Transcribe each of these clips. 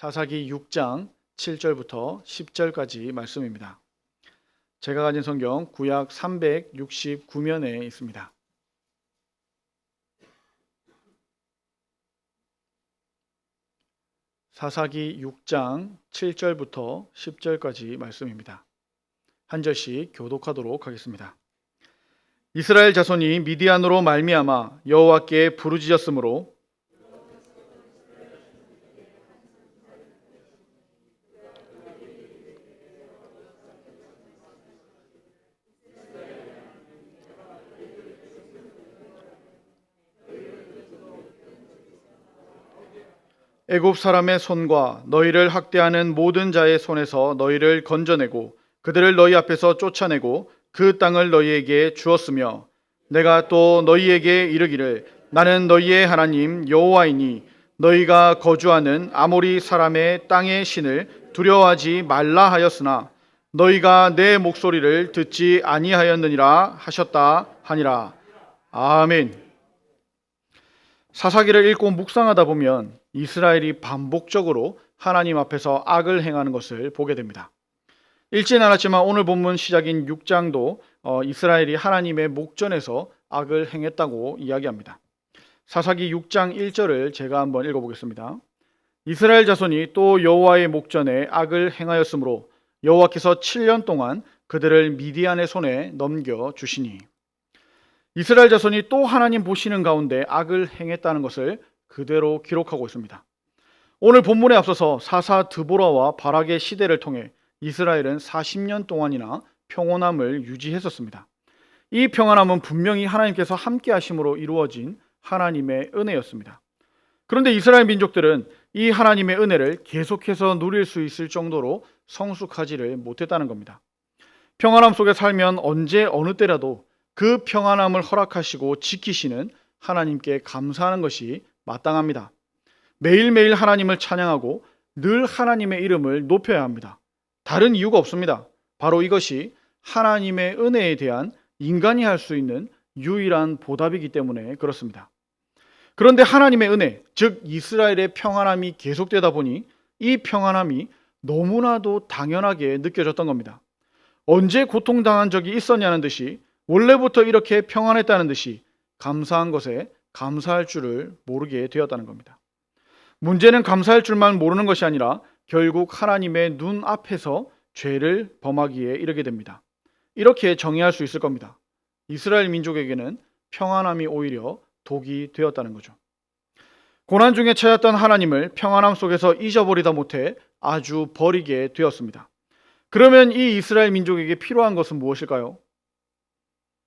사사기 6장 7절부터 10절까지 말씀입니다. 제가 가진 성경 구약 369면에 있습니다. 사사기 6장 7절부터 10절까지 말씀입니다. 한 절씩 교독하도록 하겠습니다. 이스라엘 자손이 미디안으로 말미암아 여호와께 부르짖었으므로 애굽 사람의 손과 너희를 학대하는 모든 자의 손에서 너희를 건져내고 그들을 너희 앞에서 쫓아내고 그 땅을 너희에게 주었으며 내가 또 너희에게 이르기를 나는 너희의 하나님 여호와이니 너희가 거주하는 아모리 사람의 땅의 신을 두려워하지 말라 하였으나 너희가 내 목소리를 듣지 아니하였느니라 하셨다 하니라 아멘. 사사기를 읽고 묵상하다 보면 이스라엘이 반복적으로 하나님 앞에서 악을 행하는 것을 보게 됩니다. 읽지는 않았지만 오늘 본문 시작인 6장도 어, 이스라엘이 하나님의 목전에서 악을 행했다고 이야기합니다. 사사기 6장 1절을 제가 한번 읽어보겠습니다. 이스라엘 자손이 또 여호와의 목전에 악을 행하였으므로 여호와께서 7년 동안 그들을 미디안의 손에 넘겨 주시니 이스라엘 자손이 또 하나님 보시는 가운데 악을 행했다는 것을 그대로 기록하고 있습니다. 오늘 본문에 앞서서 사사 드보라와 바락의 시대를 통해 이스라엘은 40년 동안이나 평온함을 유지했었습니다. 이 평안함은 분명히 하나님께서 함께 하심으로 이루어진 하나님의 은혜였습니다. 그런데 이스라엘 민족들은 이 하나님의 은혜를 계속해서 누릴 수 있을 정도로 성숙하지를 못했다는 겁니다. 평안함 속에 살면 언제 어느 때라도 그 평안함을 허락하시고 지키시는 하나님께 감사하는 것이 마땅합니다. 매일매일 하나님을 찬양하고 늘 하나님의 이름을 높여야 합니다. 다른 이유가 없습니다. 바로 이것이 하나님의 은혜에 대한 인간이 할 수 있는 유일한 보답이기 때문에 그렇습니다. 그런데 하나님의 은혜, 즉 이스라엘의 평안함이 계속되다 보니 이 평안함이 너무나도 당연하게 느껴졌던 겁니다. 언제 고통당한 적이 있었냐는 듯이 원래부터 이렇게 평안했다는 듯이 감사한 것에 감사할 줄을 모르게 되었다는 겁니다. 문제는 감사할 줄만 모르는 것이 아니라 결국 하나님의 눈 앞에서 죄를 범하기에 이르게 됩니다. 이렇게 정의할 수 있을 겁니다. 이스라엘 민족에게는 평안함이 오히려 독이 되었다는 거죠. 고난 중에 찾았던 하나님을 평안함 속에서 잊어버리다 못해 아주 버리게 되었습니다. 그러면 이 이스라엘 민족에게 필요한 것은 무엇일까요?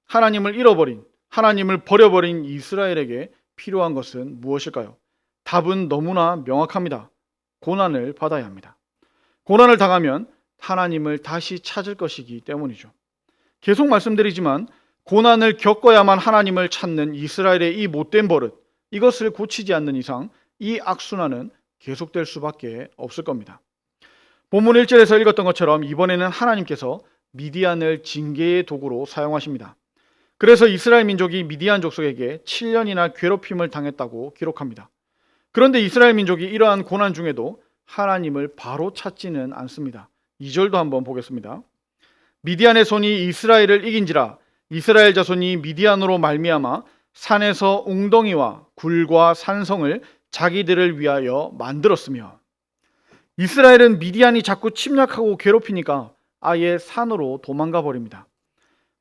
하나님을 잃어버린, 하나님을 버려버린 이스라엘에게 필요한 것은 무엇일까요? 답은 너무나 명확합니다. 고난을 받아야 합니다. 고난을 당하면 하나님을 다시 찾을 것이기 때문이죠. 계속 말씀드리지만 고난을 겪어야만 하나님을 찾는 이스라엘의 이 못된 버릇, 이것을 고치지 않는 이상 이 악순환은 계속될 수밖에 없을 겁니다. 본문 1절에서 읽었던 것처럼 이번에는 하나님께서 미디안을 징계의 도구로 사용하십니다. 그래서 이스라엘 민족이 미디안 족속에게 7년이나 괴롭힘을 당했다고 기록합니다. 그런데 이스라엘 민족이 이러한 고난 중에도 하나님을 바로 찾지는 않습니다. 2절도 한번 보겠습니다. 미디안의 손이 이스라엘을 이긴지라 이스라엘 자손이 미디안으로 말미암아 산에서 웅덩이와 굴과 산성을 자기들을 위하여 만들었으며 이스라엘은 미디안이 자꾸 침략하고 괴롭히니까 아예 산으로 도망가 버립니다.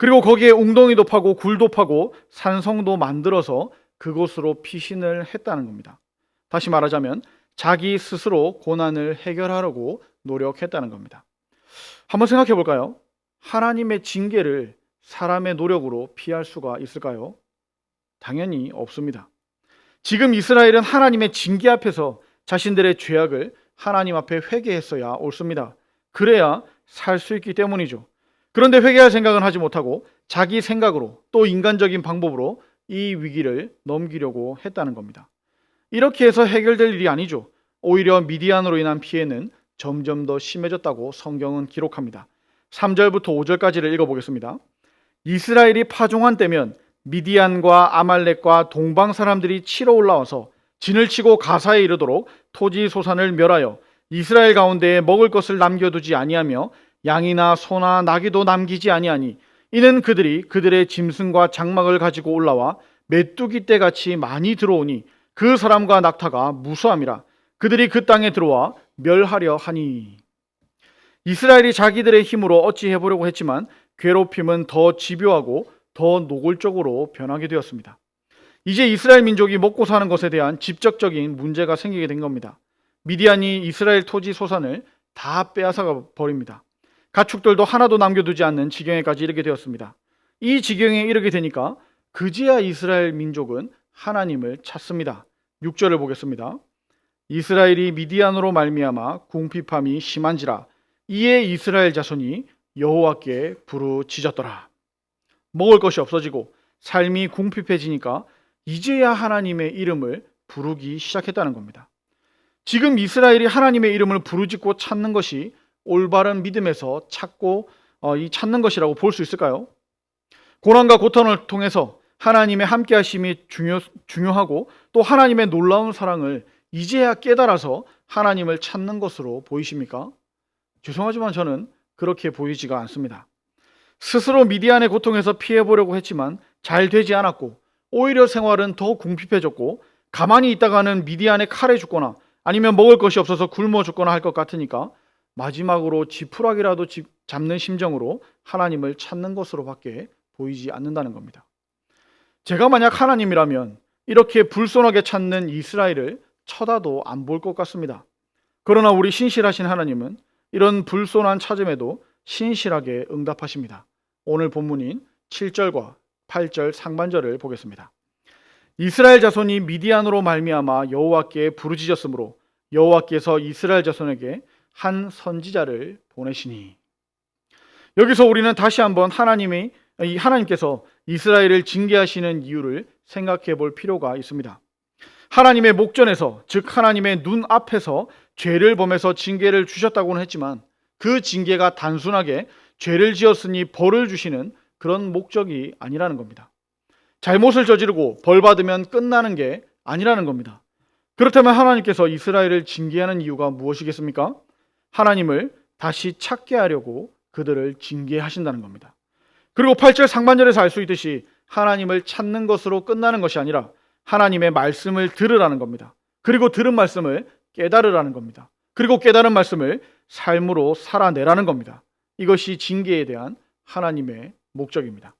그리고 거기에 웅덩이도 파고 굴도 파고 산성도 만들어서 그곳으로 피신을 했다는 겁니다. 다시 말하자면 자기 스스로 고난을 해결하려고 노력했다는 겁니다. 한번 생각해 볼까요? 하나님의 징계를 사람의 노력으로 피할 수가 있을까요? 당연히 없습니다. 지금 이스라엘은 하나님의 징계 앞에서 자신들의 죄악을 하나님 앞에 회개했어야 옳습니다. 그래야 살 수 있기 때문이죠. 그런데 회개할 생각은 하지 못하고 자기 생각으로 또 인간적인 방법으로 이 위기를 넘기려고 했다는 겁니다. 이렇게 해서 해결될 일이 아니죠. 오히려 미디안으로 인한 피해는 점점 더 심해졌다고 성경은 기록합니다. 3절부터 5절까지를 읽어보겠습니다. 이스라엘이 파종한 때면 미디안과 아말렉과 동방 사람들이 치러 올라와서 진을 치고 가사에 이르도록 토지 소산을 멸하여 이스라엘 가운데에 먹을 것을 남겨두지 아니하며 양이나 소나 나귀도 남기지 아니하니 이는 그들이 그들의 짐승과 장막을 가지고 올라와 메뚜기 떼같이 많이 들어오니 그 사람과 낙타가 무수함이라 그들이 그 땅에 들어와 멸하려 하니 이스라엘이 자기들의 힘으로 어찌 해 보려고 했지만 괴롭힘은 더 집요하고 더 노골적으로 변하게 되었습니다. 이제 이스라엘 민족이 먹고 사는 것에 대한 직접적인 문제가 생기게 된 겁니다. 미디안이 이스라엘 토지 소산을 다 빼앗아 버립니다. 가축들도 하나도 남겨두지 않는 지경에까지 이르게 되었습니다. 이 지경에 이르게 되니까 그제야 이스라엘 민족은 하나님을 찾습니다. 6절을 보겠습니다. 이스라엘이 미디안으로 말미암아 궁핍함이 심한지라 이에 이스라엘 자손이 여호와께 부르짖었더라. 먹을 것이 없어지고 삶이 궁핍해지니까 이제야 하나님의 이름을 부르기 시작했다는 겁니다. 지금 이스라엘이 하나님의 이름을 부르짖고 찾는 것이 올바른 믿음에서 찾고 어, 이 찾는 것이라고 볼 수 있을까요? 고난과 고통을 통해서 하나님의 함께하심이 중요, 중요하고 또 하나님의 놀라운 사랑을 이제야 깨달아서 하나님을 찾는 것으로 보이십니까? 죄송하지만 저는 그렇게 보이지가 않습니다. 스스로 미디안의 고통에서 피해보려고 했지만 잘 되지 않았고 오히려 생활은 더 궁핍해졌고 가만히 있다가는 미디안의 칼에 죽거나 아니면 먹을 것이 없어서 굶어 죽거나 할 것 같으니까 마지막으로 지푸라기라도 잡는 심정으로 하나님을 찾는 것으로밖에 보이지 않는다는 겁니다. 제가 만약 하나님이라면 이렇게 불손하게 찾는 이스라엘을 쳐다도 안 볼 것 같습니다. 그러나 우리 신실하신 하나님은 이런 불손한 찾음에도 신실하게 응답하십니다. 오늘 본문인 7절과 8절 상반절을 보겠습니다. 이스라엘 자손이 미디안으로 말미암아 여호와께 부르짖었으므로 여호와께서 이스라엘 자손에게 한 선지자를 보내시니 여기서 우리는 다시 한번 하나님이 이 하나님께서 이스라엘을 징계하시는 이유를 생각해 볼 필요가 있습니다. 하나님의 목전에서 즉 하나님의 눈 앞에서 죄를 범해서 징계를 주셨다고는 했지만 그 징계가 단순하게 죄를 지었으니 벌을 주시는 그런 목적이 아니라는 겁니다. 잘못을 저지르고 벌 받으면 끝나는 게 아니라는 겁니다. 그렇다면 하나님께서 이스라엘을 징계하는 이유가 무엇이겠습니까? 하나님을 다시 찾게 하려고 그들을 징계하신다는 겁니다. 그리고 8절 상반절에서 알 수 있듯이 하나님을 찾는 것으로 끝나는 것이 아니라 하나님의 말씀을 들으라는 겁니다. 그리고 들은 말씀을 깨달으라는 겁니다. 그리고 깨달은 말씀을 삶으로 살아내라는 겁니다. 이것이 징계에 대한 하나님의 목적입니다.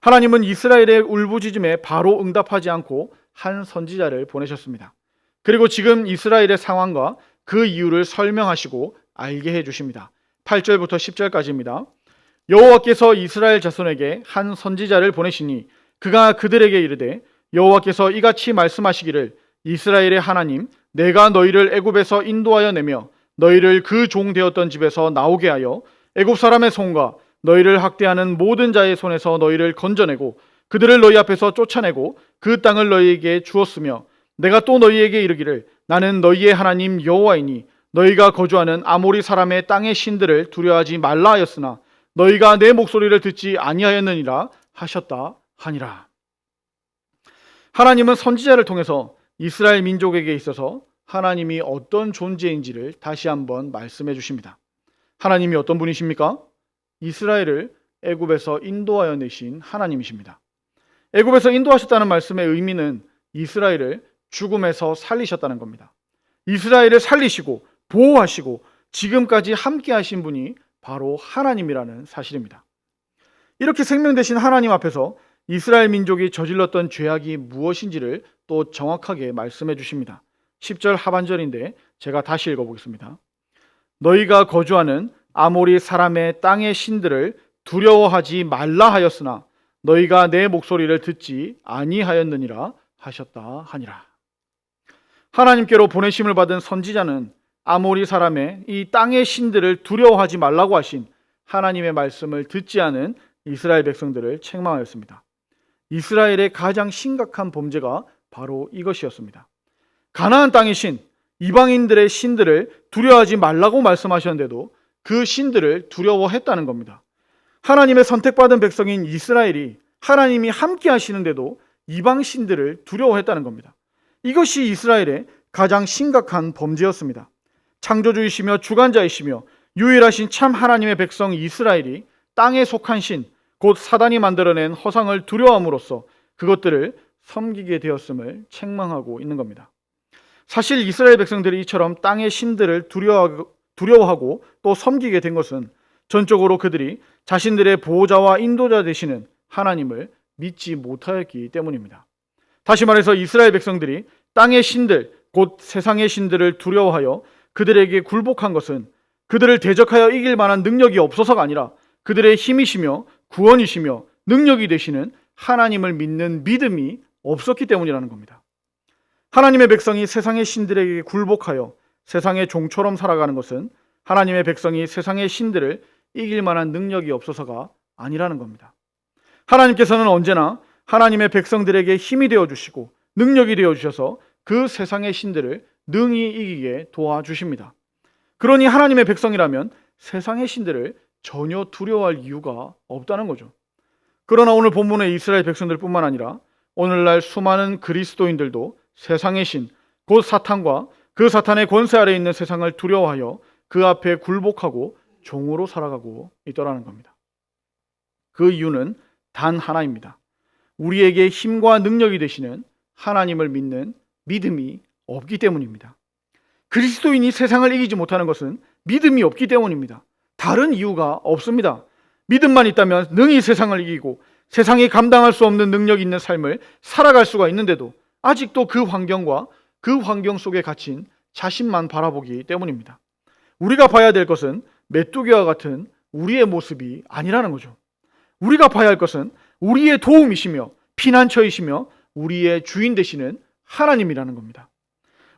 하나님은 이스라엘의 울부짖음에 바로 응답하지 않고 한 선지자를 보내셨습니다. 그리고 지금 이스라엘의 상황과 그 이유를 설명하시고 알게 해 주십니다. 8절부터 10절까지입니다. 여호와께서 이스라엘 자손에게 한 선지자를 보내시니 그가 그들에게 이르되 여호와께서 이같이 말씀하시기를 이스라엘의 하나님 내가 너희를 애굽에서 인도하여 내며 너희를 그 종 되었던 집에서 나오게 하여 애굽 사람의 손과 너희를 학대하는 모든 자의 손에서 너희를 건져내고 그들을 너희 앞에서 쫓아내고 그 땅을 너희에게 주었으며 내가 또 너희에게 이르기를 나는 너희의 하나님 여호와이니 너희가 거주하는 아모리 사람의 땅의 신들을 두려워하지 말라 하였으나 너희가 내 목소리를 듣지 아니하였느니라 하셨다 하니라. 하나님은 선지자를 통해서 이스라엘 민족에게 있어서 하나님이 어떤 존재인지를 다시 한번 말씀해 주십니다. 하나님이 어떤 분이십니까? 이스라엘을 애굽에서 인도하여 내신 하나님이십니다. 애굽에서 인도하셨다는 말씀의 의미는 이스라엘을 죽음에서 살리셨다는 겁니다. 이스라엘을 살리시고 보호하시고 지금까지 함께 하신 분이 바로 하나님이라는 사실입니다. 이렇게 생명되신 하나님 앞에서 이스라엘 민족이 저질렀던 죄악이 무엇인지를 또 정확하게 말씀해 주십니다. 10절 하반절인데 제가 다시 읽어보겠습니다. 너희가 거주하는 아모리 사람의 땅의 신들을 두려워하지 말라 하였으나 너희가 내 목소리를 듣지 아니하였느니라 하셨다 하니라. 하나님께로 보내심을 받은 선지자는 아모리 사람의 이 땅의 신들을 두려워하지 말라고 하신 하나님의 말씀을 듣지 않은 이스라엘 백성들을 책망하였습니다. 이스라엘의 가장 심각한 범죄가 바로 이것이었습니다. 가나안 땅의 신, 이방인들의 신들을 두려워하지 말라고 말씀하셨는데도 그 신들을 두려워했다는 겁니다. 하나님의 선택받은 백성인 이스라엘이 하나님이 함께 하시는데도 이방 신들을 두려워했다는 겁니다. 이것이 이스라엘의 가장 심각한 범죄였습니다. 창조주이시며 주관자이시며 유일하신 참 하나님의 백성 이스라엘이 땅에 속한 신, 곧 사단이 만들어낸 허상을 두려워함으로써 그것들을 섬기게 되었음을 책망하고 있는 겁니다. 사실 이스라엘 백성들이 이처럼 땅의 신들을 두려워하고 또 섬기게 된 것은 전적으로 그들이 자신들의 보호자와 인도자 되시는 하나님을 믿지 못하였기 때문입니다. 다시 말해서 이스라엘 백성들이 땅의 신들, 곧 세상의 신들을 두려워하여 그들에게 굴복한 것은 그들을 대적하여 이길 만한 능력이 없어서가 아니라 그들의 힘이시며 구원이시며 능력이 되시는 하나님을 믿는 믿음이 없었기 때문이라는 겁니다. 하나님의 백성이 세상의 신들에게 굴복하여 세상의 종처럼 살아가는 것은 하나님의 백성이 세상의 신들을 이길 만한 능력이 없어서가 아니라는 겁니다. 하나님께서는 언제나 하나님의 백성들에게 힘이 되어 주시고 능력이 되어 주셔서 그 세상의 신들을 능히 이기게 도와주십니다. 그러니 하나님의 백성이라면 세상의 신들을 전혀 두려워할 이유가 없다는 거죠. 그러나 오늘 본문의 이스라엘 백성들뿐만 아니라 오늘날 수많은 그리스도인들도 세상의 신, 곧 사탄과 그 사탄의 권세 아래 있는 세상을 두려워하여 그 앞에 굴복하고 종으로 살아가고 있더라는 겁니다. 그 이유는 단 하나입니다. 우리에게 힘과 능력이 되시는 하나님을 믿는 믿음이 없기 때문입니다. 그리스도인이 세상을 이기지 못하는 것은 믿음이 없기 때문입니다. 다른 이유가 없습니다. 믿음만 있다면 능히 세상을 이기고 세상이 감당할 수 없는 능력 있는 삶을 살아갈 수가 있는데도 아직도 그 환경과 그 환경 속에 갇힌 자신만 바라보기 때문입니다. 우리가 봐야 될 것은 메뚜기와 같은 우리의 모습이 아니라는 거죠. 우리가 봐야 할 것은 우리의 도움이시며 피난처이시며 우리의 주인 되시는 하나님이라는 겁니다.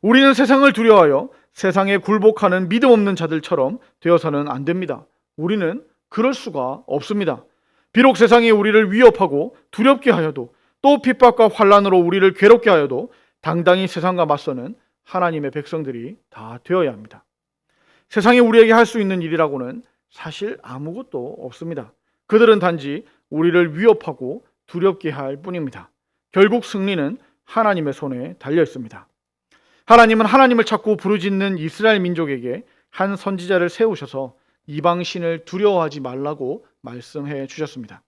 우리는 세상을 두려워하여 세상에 굴복하는 믿음 없는 자들처럼 되어서는 안 됩니다. 우리는 그럴 수가 없습니다. 비록 세상이 우리를 위협하고 두렵게 하여도 또 핍박과 환란으로 우리를 괴롭게 하여도 당당히 세상과 맞서는 하나님의 백성들이 다 되어야 합니다. 세상이 우리에게 할 수 있는 일이라고는 사실 아무것도 없습니다. 그들은 단지 우리를 위협하고 두렵게 할 뿐입니다. 결국 승리는 하나님의 손에 달려 있습니다. 하나님은 하나님을 찾고 부르짖는 이스라엘 민족에게 한 선지자를 세우셔서 이방 신을 두려워하지 말라고 말씀해 주셨습니다.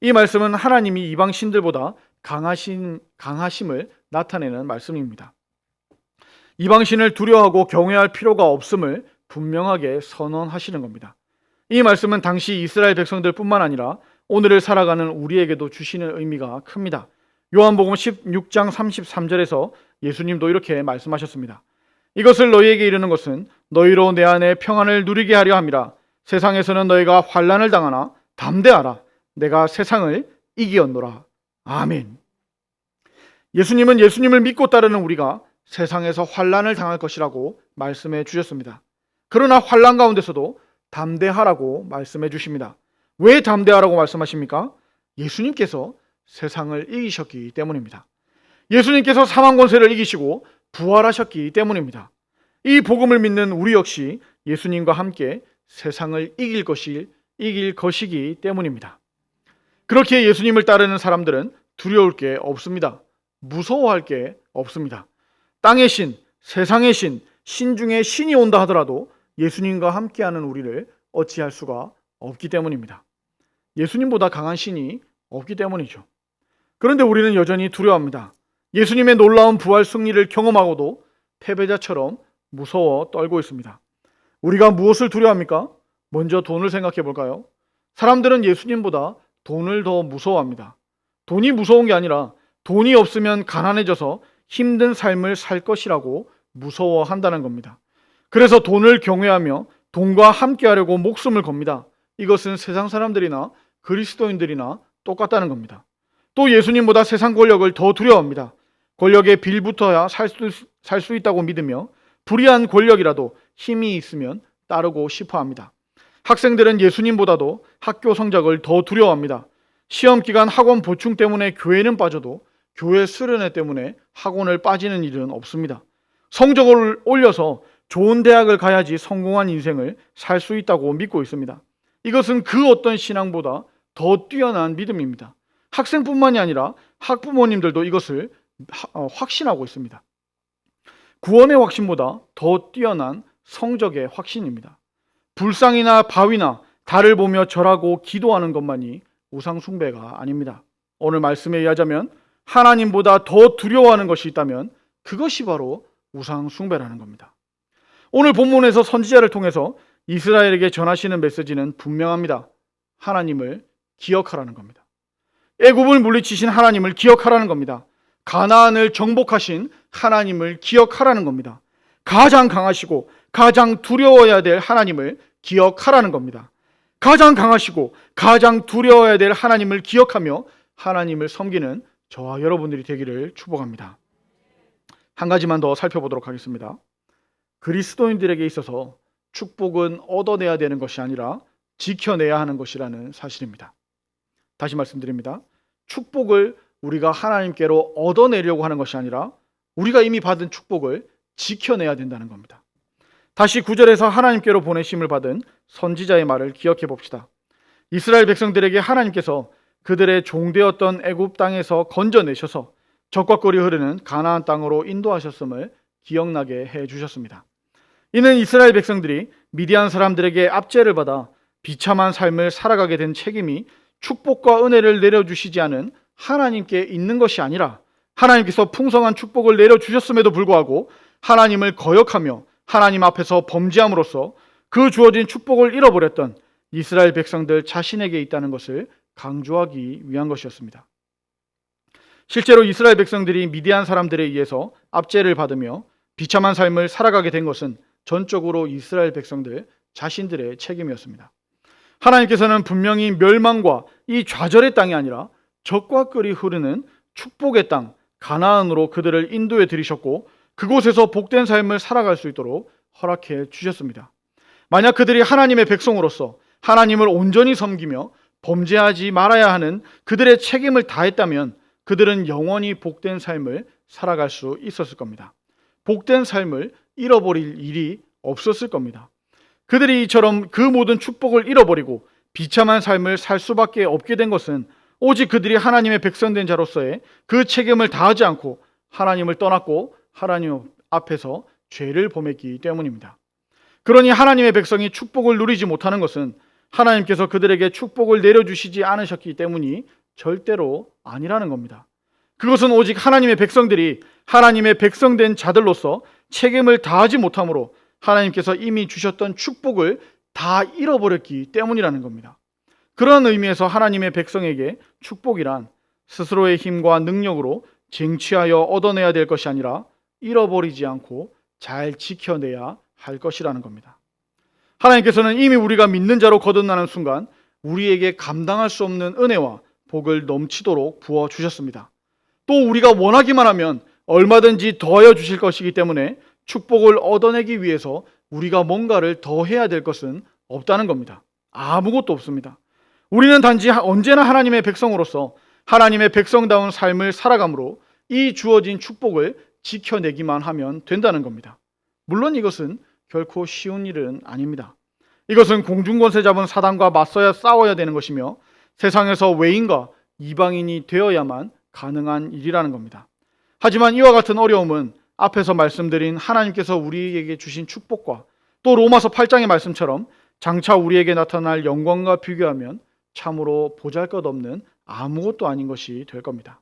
이 말씀은 하나님이 이방 신들보다 강하신 강하심을 나타내는 말씀입니다. 이방 신을 두려워하고 경외할 필요가 없음을 분명하게 선언하시는 겁니다. 이 말씀은 당시 이스라엘 백성들뿐만 아니라 오늘을 살아가는 우리에게도 주시는 의미가 큽니다. 요한복음 16장 33절에서 예수님도 이렇게 말씀하셨습니다. 이것을 너희에게 이르는 것은 너희로 내 안에 평안을 누리게 하려 함이라. 세상에서는 너희가 환란을 당하나 담대하라. 내가 세상을 이기었노라. 아멘. 예수님은 예수님을 믿고 따르는 우리가 세상에서 환란을 당할 것이라고 말씀해 주셨습니다. 그러나 환란 가운데서도 담대하라고 말씀해 주십니다. 왜 담대하라고 말씀하십니까? 예수님께서 세상을 이기셨기 때문입니다. 예수님께서 사망 권세를 이기시고 부활하셨기 때문입니다. 이 복음을 믿는 우리 역시 예수님과 함께 세상을 이길 것이 이길 것이기 때문입니다. 그렇게 예수님을 따르는 사람들은 두려울 게 없습니다. 무서워할 게 없습니다. 땅의 신, 세상의 신, 신 중에 신이 온다 하더라도 예수님과 함께하는 우리를 어찌할 수가 없기 때문입니다. 예수님보다 강한 신이 없기 때문이죠. 그런데 우리는 여전히 두려워합니다. 예수님의 놀라운 부활 승리를 경험하고도 패배자처럼 무서워 떨고 있습니다. 우리가 무엇을 두려워합니까? 먼저 돈을 생각해 볼까요? 사람들은 예수님보다 돈을 더 무서워합니다. 돈이 무서운 게 아니라 돈이 없으면 가난해져서 힘든 삶을 살 것이라고 무서워한다는 겁니다. 그래서 돈을 경외하며 돈과 함께하려고 목숨을 겁니다. 이것은 세상 사람들이나 그리스도인들이나 똑같다는 겁니다. 또 예수님보다 세상 권력을 더 두려워합니다. 권력에 빌붙어야 살수 살 수 있다고 믿으며 불의한 권력이라도 힘이 있으면 따르고 싶어 합니다. 학생들은 예수님보다도 학교 성적을 더 두려워합니다. 시험 기간 학원 보충 때문에 교회는 빠져도 교회 수련회 때문에 학원을 빠지는 일은 없습니다. 성적을 올려서 좋은 대학을 가야지 성공한 인생을 살 수 있다고 믿고 있습니다. 이것은 그 어떤 신앙보다 더 뛰어난 믿음입니다. 학생뿐만이 아니라 학부모님들도 이것을 어, 확신하고 있습니다. 구원의 확신보다 더 뛰어난 성적의 확신입니다. 불상이나 바위나 달을 보며 절하고 기도하는 것만이 우상 숭배가 아닙니다. 오늘 말씀에 의하자면 하나님보다 더 두려워하는 것이 있다면 그것이 바로 우상 숭배라는 겁니다. 오늘 본문에서 선지자를 통해서 이스라엘에게 전하시는 메시지는 분명합니다. 하나님을 기억하라는 겁니다. 애굽을 물리치신 하나님을 기억하라는 겁니다. 가나안을 정복하신 하나님을 기억하라는 겁니다. 가장 강하시고 가장 두려워야 될 하나님을 기억하라는 겁니다. 가장 강하시고 가장 두려워야 될 하나님을 기억하며 하나님을 섬기는 저와 여러분들이 되기를 축복합니다. 한 가지만 더 살펴보도록 하겠습니다. 그리스도인들에게 있어서 축복은 얻어내야 되는 것이 아니라 지켜내야 하는 것이라는 사실입니다. 다시 말씀드립니다. 축복을 우리가 하나님께로 얻어내려고 하는 것이 아니라 우리가 이미 받은 축복을 지켜내야 된다는 겁니다. 다시 구절에서 하나님께로 보내심을 받은 선지자의 말을 기억해 봅시다. 이스라엘 백성들에게 하나님께서 그들의 종되었던 애굽 땅에서 건져내셔서 적과 꿀이 흐르는 가나안 땅으로 인도하셨음을 기억나게 해 주셨습니다. 이는 이스라엘 백성들이 미디안 사람들에게 압제를 받아 비참한 삶을 살아가게 된 책임이 축복과 은혜를 내려주시지 않은 하나님께 있는 것이 아니라 하나님께서 풍성한 축복을 내려주셨음에도 불구하고 하나님을 거역하며 하나님 앞에서 범죄함으로써 그 주어진 축복을 잃어버렸던 이스라엘 백성들 자신에게 있다는 것을 강조하기 위한 것이었습니다. 실제로 이스라엘 백성들이 미디안 사람들에 의해서 압제를 받으며 비참한 삶을 살아가게 된 것은 전적으로 이스라엘 백성들 자신들의 책임이었습니다. 하나님께서는 분명히 멸망과 이 좌절의 땅이 아니라 적과 끓이 흐르는 축복의 땅 가나안으로 그들을 인도해 들이셨고 그곳에서 복된 삶을 살아갈 수 있도록 허락해 주셨습니다. 만약 그들이 하나님의 백성으로서 하나님을 온전히 섬기며 범죄하지 말아야 하는 그들의 책임을 다했다면 그들은 영원히 복된 삶을 살아갈 수 있었을 겁니다. 복된 삶을 잃어버릴 일이 없었을 겁니다. 그들이 이처럼 그 모든 축복을 잃어버리고 비참한 삶을 살 수밖에 없게 된 것은 오직 그들이 하나님의 백성된 자로서의 그 책임을 다하지 않고 하나님을 떠났고 하나님 앞에서 죄를 범했기 때문입니다. 그러니 하나님의 백성이 축복을 누리지 못하는 것은 하나님께서 그들에게 축복을 내려주시지 않으셨기 때문이 절대로 아니라는 겁니다. 그것은 오직 하나님의 백성들이 하나님의 백성된 자들로서 책임을 다하지 못함으로 하나님께서 이미 주셨던 축복을 다 잃어버렸기 때문이라는 겁니다. 그런 의미에서 하나님의 백성에게 축복이란 스스로의 힘과 능력으로 쟁취하여 얻어내야 될 것이 아니라 잃어버리지 않고 잘 지켜내야 할 것이라는 겁니다. 하나님께서는 이미 우리가 믿는 자로 거듭나는 순간 우리에게 감당할 수 없는 은혜와 복을 넘치도록 부어 주셨습니다. 또 우리가 원하기만 하면 얼마든지 더하여 주실 것이기 때문에 축복을 얻어내기 위해서 우리가 뭔가를 더 해야 될 것은 없다는 겁니다. 아무것도 없습니다. 우리는 단지 언제나 하나님의 백성으로서 하나님의 백성다운 삶을 살아감으로 이 주어진 축복을 지켜내기만 하면 된다는 겁니다. 물론 이것은 결코 쉬운 일은 아닙니다. 이것은 공중권세 잡은 사단과 맞서야 싸워야 되는 것이며 세상에서 외인과 이방인이 되어야만 가능한 일이라는 겁니다. 하지만 이와 같은 어려움은 앞에서 말씀드린 하나님께서 우리에게 주신 축복과 또 로마서 8장의 말씀처럼 장차 우리에게 나타날 영광과 비교하면 참으로 보잘 것 없는 아무것도 아닌 것이 될 겁니다.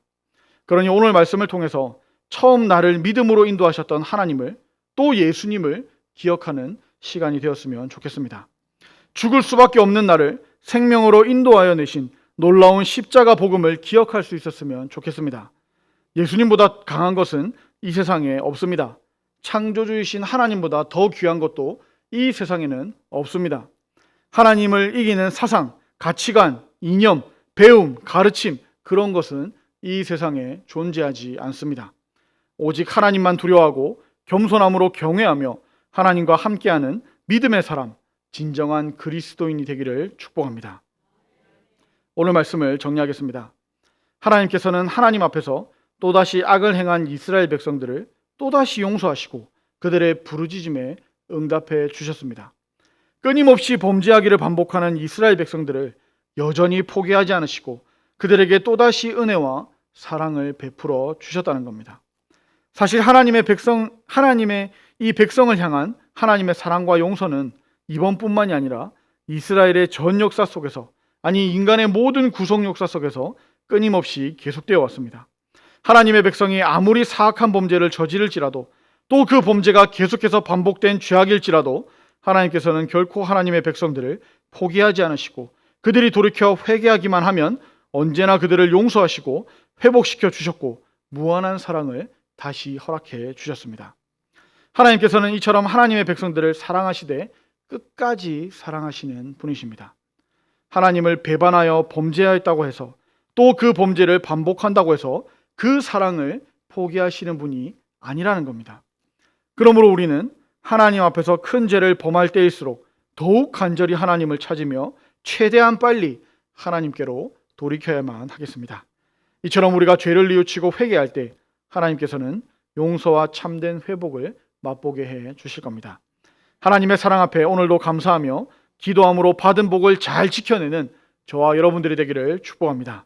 그러니 오늘 말씀을 통해서 처음 나를 믿음으로 인도하셨던 하나님을 또 예수님을 기억하는 시간이 되었으면 좋겠습니다. 죽을 수밖에 없는 나를 생명으로 인도하여 내신 놀라운 십자가 복음을 기억할 수 있었으면 좋겠습니다. 예수님보다 강한 것은 이 세상에 없습니다. 창조주이신 하나님보다 더 귀한 것도 이 세상에는 없습니다. 하나님을 이기는 사상, 가치관, 이념, 배움, 가르침, 그런 것은 이 세상에 존재하지 않습니다. 오직 하나님만 두려워하고 겸손함으로 경외하며 하나님과 함께하는 믿음의 사람, 진정한 그리스도인이 되기를 축복합니다. 오늘 말씀을 정리하겠습니다. 하나님께서는 하나님 앞에서 또다시 악을 행한 이스라엘 백성들을 또다시 용서하시고 그들의 부르짖음에 응답해 주셨습니다. 끊임없이 범죄하기를 반복하는 이스라엘 백성들을 여전히 포기하지 않으시고 그들에게 또다시 은혜와 사랑을 베풀어 주셨다는 겁니다. 사실 하나님의 백성, 하나님의 이 백성을 향한 하나님의 사랑과 용서는 이번뿐만이 아니라 이스라엘의 전 역사 속에서 아니 인간의 모든 구속 역사 속에서 끊임없이 계속되어 왔습니다. 하나님의 백성이 아무리 사악한 범죄를 저지를지라도 또 그 범죄가 계속해서 반복된 죄악일지라도 하나님께서는 결코 하나님의 백성들을 포기하지 않으시고 그들이 돌이켜 회개하기만 하면 언제나 그들을 용서하시고 회복시켜 주셨고 무한한 사랑을 다시 허락해 주셨습니다. 하나님께서는 이처럼 하나님의 백성들을 사랑하시되 끝까지 사랑하시는 분이십니다. 하나님을 배반하여 범죄하였다고 해서 또 그 범죄를 반복한다고 해서 그 사랑을 포기하시는 분이 아니라는 겁니다. 그러므로 우리는 하나님 앞에서 큰 죄를 범할 때일수록 더욱 간절히 하나님을 찾으며 최대한 빨리 하나님께로 돌이켜야만 하겠습니다. 이처럼 우리가 죄를 뉘우치고 회개할 때 하나님께서는 용서와 참된 회복을 맛보게 해 주실 겁니다. 하나님의 사랑 앞에 오늘도 감사하며 기도함으로 받은 복을 잘 지켜내는 저와 여러분들이 되기를 축복합니다.